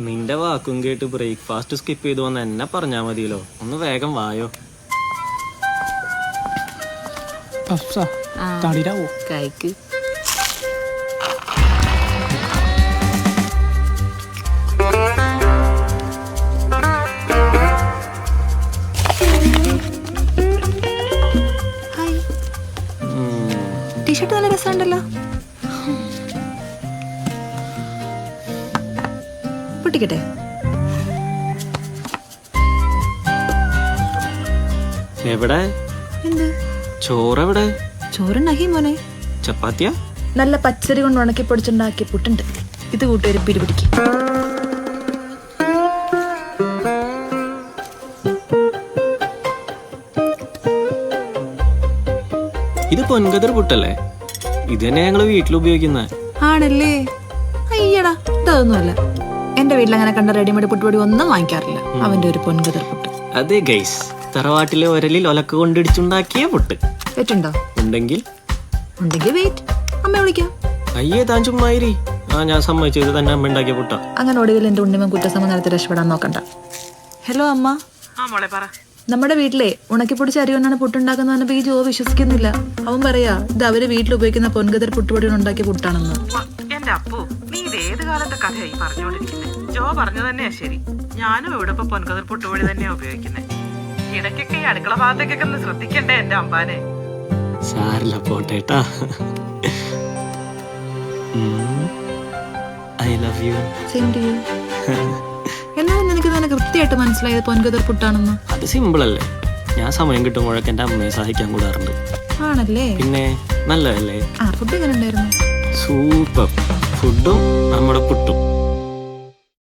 നിന്റെ വാക്കും കേട്ട് ബ്രേക്ക്ഫാസ്റ്റ് സ്കിപ്പ് ചെയ്തു വന്ന് എന്നെ പറഞ്ഞാ മതിയല്ലോ. ഒന്ന് വേഗം വായോ. തളിരാവോ? കഴിക്ക്. ടീഷർട്ട് നല്ല രസമുണ്ടല്ലോ. പൊട്ടിക്കട്ടെ? എവിടെ? എന്ത്? ചോറെവിടെ? ചോറുണ്ടാക്കി മോനെ. ചപ്പാത്തിയാ? നല്ല പച്ചരി കൊണ്ട് ഉണക്കി പൊടിച്ചുണ്ടാക്കിയ പുട്ടുണ്ട്. ഇത് കൂട്ടുകാർ പിടിപിടിക്കും ഇത് പൊൻകതിർ പുട്ടല്ലേ? ഇത് തന്നെ ഞങ്ങൾ വീട്ടിൽ ഉപയോഗിക്കുന്നത് ആണല്ലേ? അയ്യടാ ഇതൊന്നുമല്ല എന്റെ വീട്ടിൽ അങ്ങനെ കണ്ട റെഡിമെയ്ഡ് പുട്ടുപൊടി ഒന്നും വാങ്ങിക്കാറില്ല. അവന്റെ ഒരു പൊൻകതിർ പുട്ട്. അതെ ഗൈസ് തറവാട്ടിലെ ഒരലിൽ ഒലക്ക കൊണ്ടിടിച്ചുണ്ടാക്കിയ പുട്ട്. വെറ്റുണ്ടോ? ഉണ്ടെങ്കിൽ? ഉണ്ടെങ്കിൽ വെയിറ്റ് അമ്മ വിളിക്കാം. അയ്യേ താൻ ചുമ്മായിരി. ആ ഞാൻ സമ്മതിച്ചത് തന്നെ അമ്മ ഉണ്ടാക്കിയ പുട്ട. അങ്ങനെ ഒടുവിൽ എന്റെ ഉണ്ണിമൻ കുറ്റസമ നടത്തി രക്ഷപ്പെടാൻ നോക്കണ്ട. ഹലോ അമ്മ. ആ മോളെ പറ. നമ്മുടെ വീട്ടിലെ ഉണക്കിപ്പൊടിച്ച അരി കൊണ്ടാണ് പുട്ടുണ്ടാക്കുന്നത് പറഞ്ഞപ്പോ ഈ ജോ വിശ്വസിക്കുന്നില്ല. അവൻ പറയാ ഇത് അവർ വീട്ടിൽ ഉപയോഗിക്കുന്ന പൊൻകതിർ പുട്ടുപൊടി ഉണ്ടാക്കിയ പുട്ടാണെന്ന്. എന്റെ അപ്പു നീ ഇത് ഏത് കാലത്തെ കഥയായി പറഞ്ഞുകൊണ്ടിരിക്കുന്നത് ജോ പറഞ്ഞു തന്നെയാ ശരി. ഞാനും ഇവിടെ ഇപ്പൊ പൊൻകതിർ പുട്ടുപൊടി തന്നെയാ ഉപയോഗിക്കുന്നത് ഇടയ്ക്കൊക്കെ ഈ അടുക്കള ഭാഗത്തേക്കൊക്കെ ഒന്ന് ശ്രദ്ധിക്കണ്ടേ എന്റെ അമ്പാനെ? സാരില്ല പോട്ടേട്ടാ I love you same to you എന്നാലും നിനക്ക് തന്നെ കൃത്യമായിട്ട് മനസ്സിലായത് പൊൻകതിർ പുട്ടാണെന്ന്? അത് സിമ്പിൾ അല്ലേ ഞാൻ സമയം കിട്ടുമ്പോഴൊക്കെ എന്റെ അമ്മയെ സഹായിക്കാൻ കൂടാറുണ്ട്. ആണല്ലേ? പിന്നെ നല്ലതല്ലേ? ആ ഫുഡ് എങ്ങനെ ഉണ്ടായിരുന്നു? സൂപ്പർ ഫുഡും നമ്മുടെ പുട്ടും